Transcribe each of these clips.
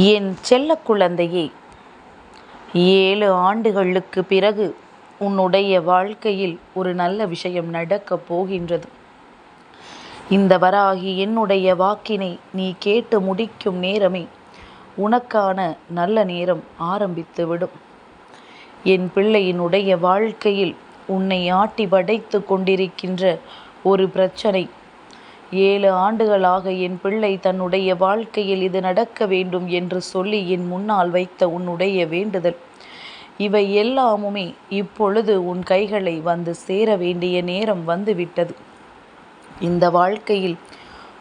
என் செல்ல குழந்தையே ஏழு ஆண்டுகளுக்கு பிறகு உன்னுடைய வாழ்க்கையில் ஒரு நல்ல விஷயம் நடக்கப் போகின்றது. இந்த வராகி என்னுடைய வாக்கினை நீ கேட்டு முடிக்கும் நேரமே உனக்கான நல்ல நேரம் ஆரம்பித்துவிடும். என் பிள்ளையினுடைய வாழ்க்கையில் உன்னை ஆட்டி படைத்து கொண்டிருக்கின்ற ஒரு பிரச்சனை ஏழு ஆண்டுகளாக என் பிள்ளை தன்னுடைய வாழ்க்கையில் இது நடக்க வேண்டும் என்று சொல்லி என் முன்னால் வைத்த உன்னுடைய வேண்டுதல். இவை எல்லாமுமே இப்பொழுது உன் கைகளை வந்து சேர வேண்டிய நேரம் வந்துவிட்டது. இந்த வாழ்க்கையில்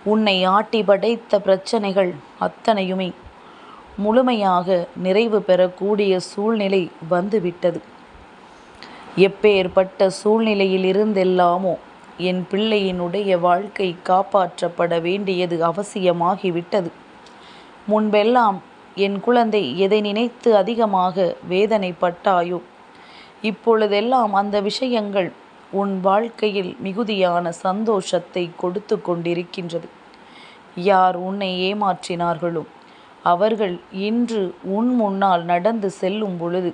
உன்னை ஆட்டி படைத்த பிரச்சனைகள் அத்தனையுமே முழுமையாக நிறைவு பெறக்கூடிய சூழ்நிலை வந்துவிட்டது. எப்பேற்பட்ட சூழ்நிலையில் இருந்தெல்லாமோ என் பிள்ளையினுடைய வாழ்க்கை காப்பாற்றப்பட வேண்டியது அவசியமாகிவிட்டது. முன்பெல்லாம் என் குழந்தை எதை நினைத்து அதிகமாக வேதனைப்பட்டாயோ இப்பொழுதெல்லாம் அந்த விஷயங்கள் உன் வாழ்க்கையில் மிகுதியான சந்தோஷத்தை கொடுத்து கொண்டிருக்கின்றது. யார் உன்னை ஏமாற்றினார்களோ அவர்கள் இன்று உன் முன்னால் நடந்து செல்லும் பொழுது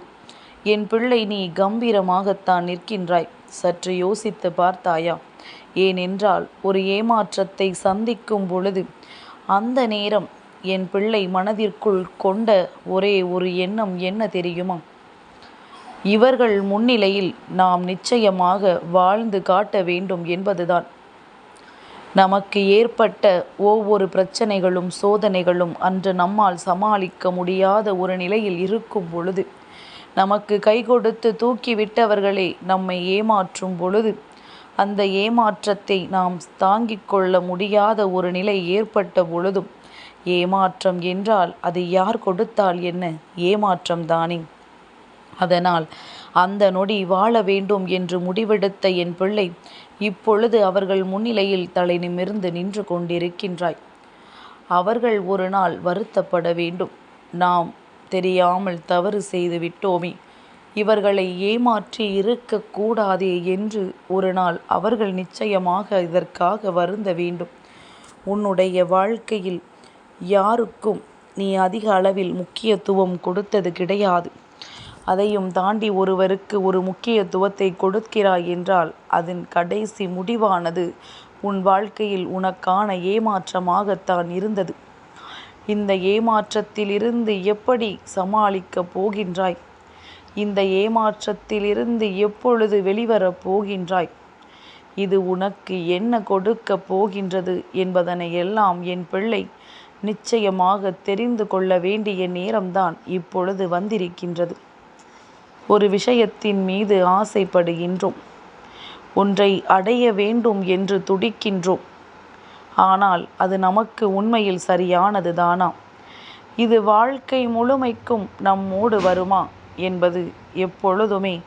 என் பிள்ளை நீ கம்பீரமாகத்தான் நிற்கின்றாய். சற்று யோசித்து பார்த்தாயா? ஏனென்றால் ஒரு ஏமாற்றத்தை சந்திக்கும் பொழுது அந்த நேரம் என் பிள்ளை மனதிற்குள் கொண்ட ஒரே ஒரு எண்ணம் என்ன தெரியுமா? இவர்கள் முன்னிலையில் நாம் நிச்சயமாக வாழ்ந்து காட்ட வேண்டும் என்பதுதான். நமக்கு ஏற்பட்ட ஒவ்வொரு பிரச்சனைகளும் சோதனைகளும் அன்று நம்மால் சமாளிக்க முடியாத ஒரு நிலையில் இருக்கும் பொழுது நமக்கு கை கொடுத்து தூக்கிவிட்டவர்களே நம்மை ஏமாற்றும் பொழுது அந்த ஏமாற்றத்தை நாம் தாங்கிக் கொள்ள முடியாத ஒரு நிலை ஏற்பட்ட பொழுதும் ஏமாற்றம் என்றால் அது யார் கொடுத்தால் என்ன? ஏமாற்றம் தானே. அதனால் அந்த நொடி வாழ வேண்டும் என்று முடிவெடுத்த என் பிள்ளை இப்பொழுது அவர்கள் முன்னிலையில் தலை நிமிர்ந்து நின்று கொண்டிருக்கின்றாய். அவர்கள் ஒரு நாள் வருத்தப்பட வேண்டும். நாம் தெரியாமல் தவறு செய்து விட்டோமே. இவர்களை ஏமாற்றி இருக்கக்கூடாதே என்று ஒரு நாள் அவர்கள் நிச்சயமாக இதற்காக வருந்த வேண்டும். உன்னுடைய வாழ்க்கையில் யாருக்கும் நீ அதிக அளவில் முக்கியத்துவம் கொடுத்தது கிடையாது. அதையும் தாண்டி ஒருவருக்கு ஒரு முக்கியத்துவத்தை கொடுக்கிறாய் என்றால் அதன் கடைசி முடிவானது உன் வாழ்க்கையில் உனக்கான ஏமாற்றமாகத்தான் இருந்தது. இந்த ஏமாற்றத்திலிருந்து எப்படி சமாளிக்கப் போகின்றாய்? இந்த ஏமாற்றத்திலிருந்து எப்பொழுது வெளிவரப் போகின்றாய்? இது உனக்கு என்ன கொடுக்கப் போகின்றது என்பதனை எல்லாம் என் பிள்ளை நிச்சயமாக தெரிந்து கொள்ள வேண்டிய நேரம்தான் இப்பொழுது வந்திருக்கின்றது. ஒரு விஷயத்தின் மீது ஆசைப்படுகின்றோம். ஒன்றை அடைய வேண்டும் என்று துடிக்கின்றோம். ஆனால் அது நமக்கு உண்மையில் சரியானது தானா இது வாழ்க்கை முழுமைக்கும் நம்மோடு வருமா? என்பது எப்பொழுதுமே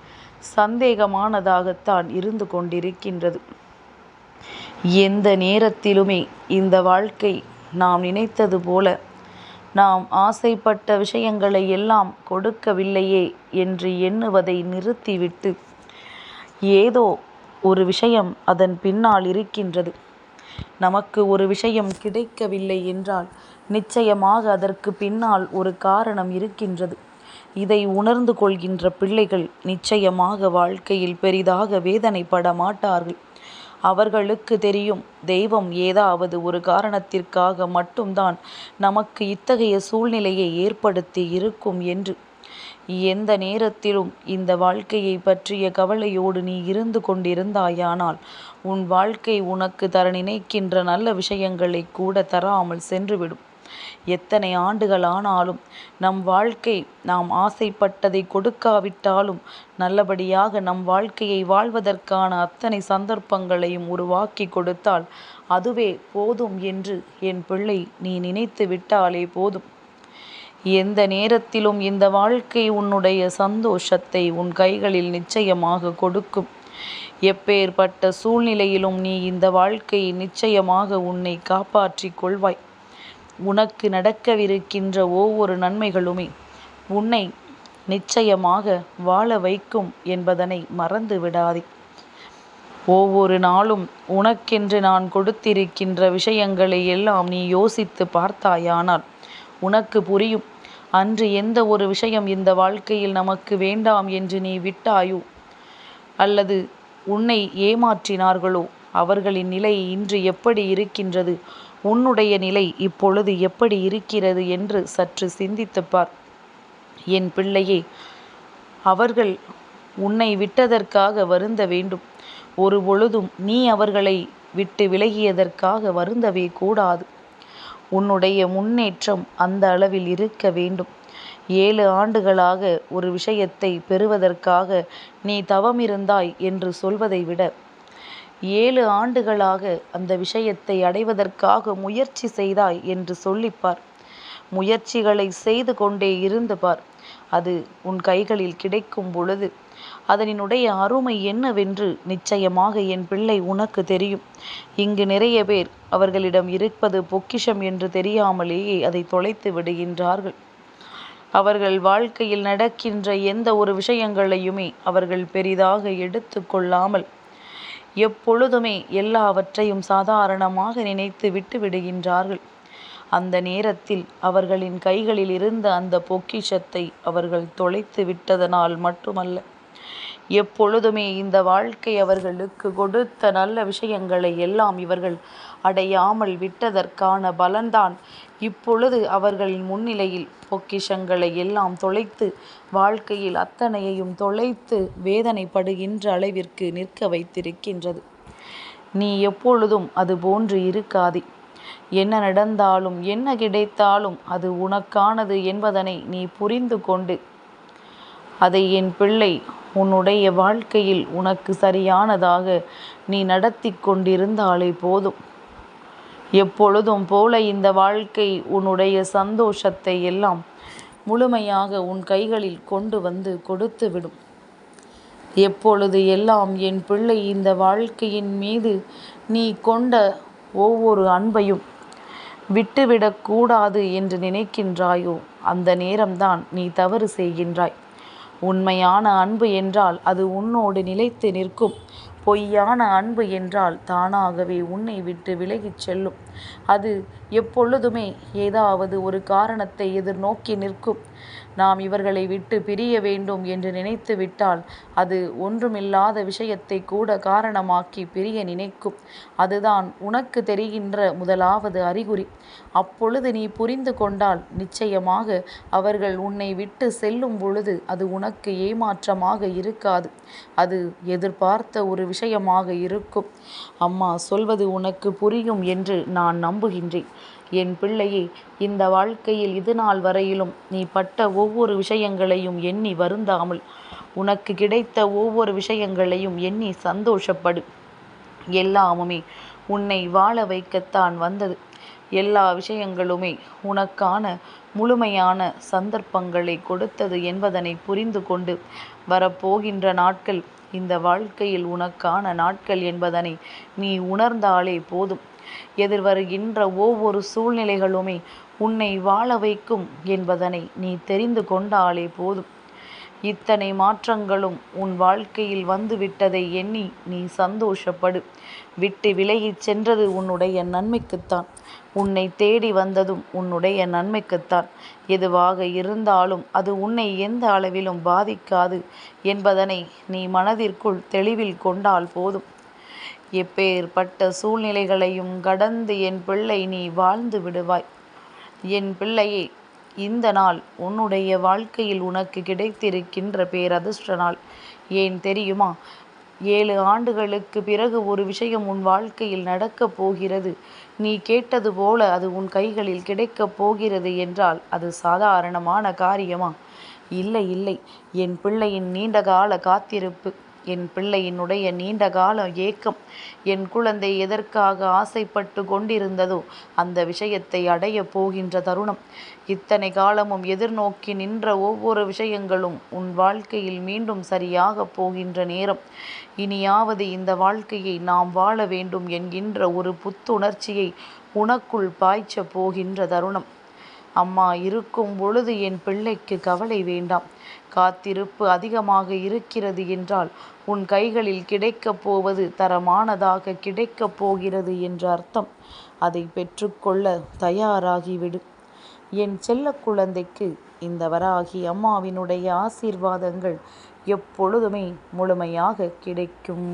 சந்தேகமானதாகத்தான் இருந்து கொண்டிருக்கின்றது. எந்த நேரத்திலுமே இந்த வாழ்க்கை நாம் நினைத்தது போல நாம் ஆசைப்பட்ட விஷயங்களை எல்லாம் கொடுக்கவில்லையே என்று எண்ணுவதை நிறுத்திவிட்டு ஏதோ ஒரு விஷயம் அதன் பின்னால் இருக்கின்றது. நமக்கு ஒரு விஷயம் கிடைக்கவில்லை என்றால் நிச்சயமாக அதற்கு பின்னால் ஒரு காரணம் இருக்கின்றது. இதை உணர்ந்து கொள்கின்ற பிள்ளைகள் நிச்சயமாக வாழ்க்கையில் பெரிதாக வேதனைப்பட மாட்டார்கள். அவர்களுக்கு தெரியும் தெய்வம் ஏதாவது ஒரு காரணத்திற்காக மட்டும்தான் நமக்கு இத்தகைய சூழ்நிலையை ஏற்படுத்தி இருக்கும் என்று. எந்த நேரத்திலும் இந்த வாழ்க்கையை பற்றிய கவலையோடு நீ இருந்து கொண்டிருந்தாயானால் உன் வாழ்க்கை உனக்கு தர நினைக்கின்ற நல்ல விஷயங்களை கூட தராமல் சென்றுவிடும். எத்தனை ஆண்டுகள் ஆனாலும் நம் வாழ்க்கை நாம் ஆசைப்பட்டதை கொடுக்காவிட்டாலும் நல்லபடியாக நம் வாழ்க்கையை வாழ்வதற்கான அத்தனை சந்தர்ப்பங்களையும் உருவாக்கி கொடுத்தால் அதுவே போதும் என்று என் பிள்ளை நீ நினைத்து விட்டாலே போதும். எந்த நேரத்திலும் இந்த வாழ்க்கை உன்னுடைய சந்தோஷத்தை உன் கைகளில் நிச்சயமாக கொடுக்கும். எப்பேற்பட்ட சூழ்நிலையிலும் நீ இந்த வாழ்க்கையை நிச்சயமாக உன்னை காப்பாற்றிக் கொள்வாய். உனக்கு நடக்கவிருக்கின்ற ஒவ்வொரு நன்மைகளுமே உன்னை நிச்சயமாக வாழ வைக்கும் என்பதனை மறந்து விடாதே. ஒவ்வொரு நாளும் உனக்கென்று நான் கொடுத்திருக்கின்ற விஷயங்களை எல்லாம் நீ யோசித்து பார்த்தாயானால் உனக்கு புரியும். அன்று எந்த ஒரு விஷயம் இந்த வாழ்க்கையில் நமக்கு வேண்டாம் என்று நீ விட்டாயோ? அல்லது உன்னை ஏமாற்றினார்களோ? அவர்களின் நிலை இன்று எப்படி இருக்கின்றது? உன்னுடைய நிலை இப்பொழுது எப்படி இருக்கிறது என்று சற்று சிந்தித்து பார். என் பிள்ளையே அவர்கள் உன்னை விட்டதற்காக வருந்த வேண்டும். ஒரு பொழுதும் நீ அவர்களை விட்டு விலகியதற்காக வருந்தவே கூடாது. உன்னுடைய முன்னேற்றம் அந்த அளவில் இருக்க வேண்டும். ஏழு ஆண்டுகளாக ஒரு விஷயத்தை பெறுவதற்காக நீ தவமிருந்தாய் என்று சொல்வதை விட ஏழு ஆண்டுகளாக அந்த விஷயத்தை அடைவதற்காக முயற்சி செய்தாய் என்று சொல்லிப்பார் முயற்சிகளை செய்து கொண்டே இருந்து பார். அது உன் கைகளில் கிடைக்கும் பொழுது அதனினுடைய அருமை என்னவென்று நிச்சயமாக என் பிள்ளை உனக்கு தெரியும். இங்கு நிறைய பேர் அவர்களிடம் இருப்பது பொக்கிஷம் என்று தெரியாமலேயே அதை தொலைத்து விடுகின்றார்கள். அவர்கள் வாழ்க்கையில் நடக்கின்ற எந்த ஒரு விஷயங்களையுமே அவர்கள் பெரிதாக எடுத்து கொள்ளாமல் எப்பொழுதுமே எல்லாவற்றையும் சாதாரணமாக நினைத்து விட்டு விடுகின்றார்கள். அந்த நேரத்தில் அவர்களின் கைகளில் இருந்த அந்த பொக்கிஷத்தை அவர்கள் தொலைத்து விட்டதனால் மட்டுமல்ல எப்பொழுதுமே இந்த வாழ்க்கை அவர்களுக்கு கொடுத்த நல்ல விஷயங்களை எல்லாம் இவர்கள் அடையாமல் விட்டதற்கான பலன்தான். இப்பொழுது அவர்களின் முன்னிலையில் பொக்கிஷங்களை எல்லாம் தொலைத்து வாழ்க்கையில் அத்தனையையும் தொலைத்து வேதனைப்படுகின்ற அளவிற்கு நிற்க வைத்திருக்கின்றது. நீ எப்பொழுதும் அது போன்று இருக்காதே. என்ன நடந்தாலும் என்ன கிடைத்தாலும் அது உனக்கானது என்பதனை நீ புரிந்து கொண்டு அதை என் பிள்ளை உன்னுடைய வாழ்க்கையில் உனக்கு சரியானதாக நீ நடத்தி கொண்டிருந்தாலே போதும். எப்பொழுதும் போல இந்த வாழ்க்கை உன்னுடைய சந்தோஷத்தை எல்லாம் முழுமையாக உன் கைகளில் கொண்டு வந்து கொடுத்து விடும் எப்பொழுது எல்லாம் என் பிள்ளை இந்த வாழ்க்கையின் மீது நீ கொண்ட ஒவ்வொரு அன்பையும் விட்டுவிடக்கூடாது என்று நினைக்கின்றாயோ அந்த நேரம்தான் நீ தவறு செய்கின்றாய். உண்மையான அன்பு என்றால் அது உன்னோடு நிலைத்து நிற்கும். பொய்யான அன்பு என்றால் தானாகவே உன்னை விட்டு விலகிச் செல்லும். அது எப்பொழுதுமே ஏதாவது ஒரு காரணத்தை எதிர்நோக்கி நிற்கும். நாம் இவர்களை விட்டு பிரிய வேண்டும் என்று நினைத்து விட்டால் அது ஒன்றுமில்லாத விஷயத்தை கூட காரணமாக்கி பிரிய நினைக்கும். அதுதான் உனக்கு தெரிகின்ற முதலாவது அறிகுறி. அப்பொழுது நீ புரிந்து கொண்டால் நிச்சயமாக அவர்கள் உன்னை விட்டு செல்லும் பொழுது அது உனக்கு ஏமாற்றமாக இருக்காது. அது எதிர்பார்த்த ஒரு விஷயமாக இருக்கும். அம்மா சொல்வது உனக்கு புரியும் என்று நான் நம்புகின்றேன். என் பிள்ளையே இந்த வாழ்க்கையில் இது நாள் வரையிலும் நீ பட்ட ஒவ்வொரு விஷயங்களையும் எண்ணி வருந்தாமல். உனக்கு கிடைத்த ஒவ்வொரு விஷயங்களையும் எண்ணி சந்தோஷப்படு. எல்லாமுமே உன்னை வாழ வைக்கத்தான் வந்தது. எல்லா விஷயங்களுமே உனக்கான முழுமையான சந்தர்ப்பங்களை கொடுத்தது என்பதனை புரிந்து கொண்டு வரப்போகின்ற நாட்கள் இந்த வாழ்க்கையில் உனக்கான நாட்கள் என்பதனை நீ உணர்ந்தாலே போதும். எதிர்வருகின்ற ஒவ்வொரு சூழ்நிலைகளுமே உன்னை வாழ வைக்கும் என்பதனை நீ தெரிந்து கொண்டாலே போதும். இத்தனை மாற்றங்களும் உன் வாழ்க்கையில் வந்துவிட்டதை எண்ணி நீ சந்தோஷப்படு. விட்டு விலகிச் சென்றது உன்னுடைய நன்மைக்குத்தான். உன்னை தேடி வந்ததும் உன்னுடைய நன்மைக்குத்தான். எதுவாக இருந்தாலும் அது உன்னை எந்த அளவிலும் பாதிக்காது என்பதனை நீ மனதிற்குள் தெளிவில் கொண்டால் போதும். எப்பேற்பட்ட சூழ்நிலைகளையும் கடந்து என் பிள்ளை நீ வாழ்ந்து விடுவாய். என் பிள்ளையே இந்த நாள் உன்னுடைய வாழ்க்கையில் உனக்கு கிடைத்திருக்கின்ற பேரதிர்ஷ்ட நாள் ஏன் தெரியுமா? ஏழு ஆண்டுகளுக்கு பிறகு ஒரு விஷயம் உன் வாழ்க்கையில் நடக்கப் போகிறது. நீ கேட்டது போல அது உன் கைகளில் கிடைக்கப் போகிறது என்றால் அது சாதாரணமான காரியமா? இல்லை இல்லை. என் பிள்ளையின் நீண்டகால காத்திருப்பு என் பிள்ளையினுடைய நீண்ட கால ஏக்கம் என் குழந்தை எதற்காக ஆசைப்பட்டு கொண்டிருந்ததோ அந்த விஷயத்தை அடையப் போகின்ற தருணம். இத்தனை காலமும் எதிர்நோக்கி நின்ற ஒவ்வொரு விஷயங்களும் உன் வாழ்க்கையில் மீண்டும் சரியாக போகின்ற நேரம். இனியாவது இந்த வாழ்க்கையை நாம் வாழ வேண்டும் என்கின்ற ஒரு புத்துணர்ச்சியை உனக்குள் பாய்ச்ச போகின்ற தருணம். அம்மா இருக்கும் பொழுது என் பிள்ளைக்கு கவலை வேண்டாம். காத்திருப்பு அதிகமாக இருக்கிறது என்றால் உன் கைகளில் கிடைக்கப் போவது தரமானதாக கிடைக்கப் போகிறது என்ற அர்த்தம். அதை பெற்றுக்கொள்ள தயாராகிவிடு. என் செல்ல குழந்தைக்கு இந்த வராகி அம்மாவினுடைய ஆசீர்வாதங்கள் எப்பொழுதுமே முழுமையாக கிடைக்கும்.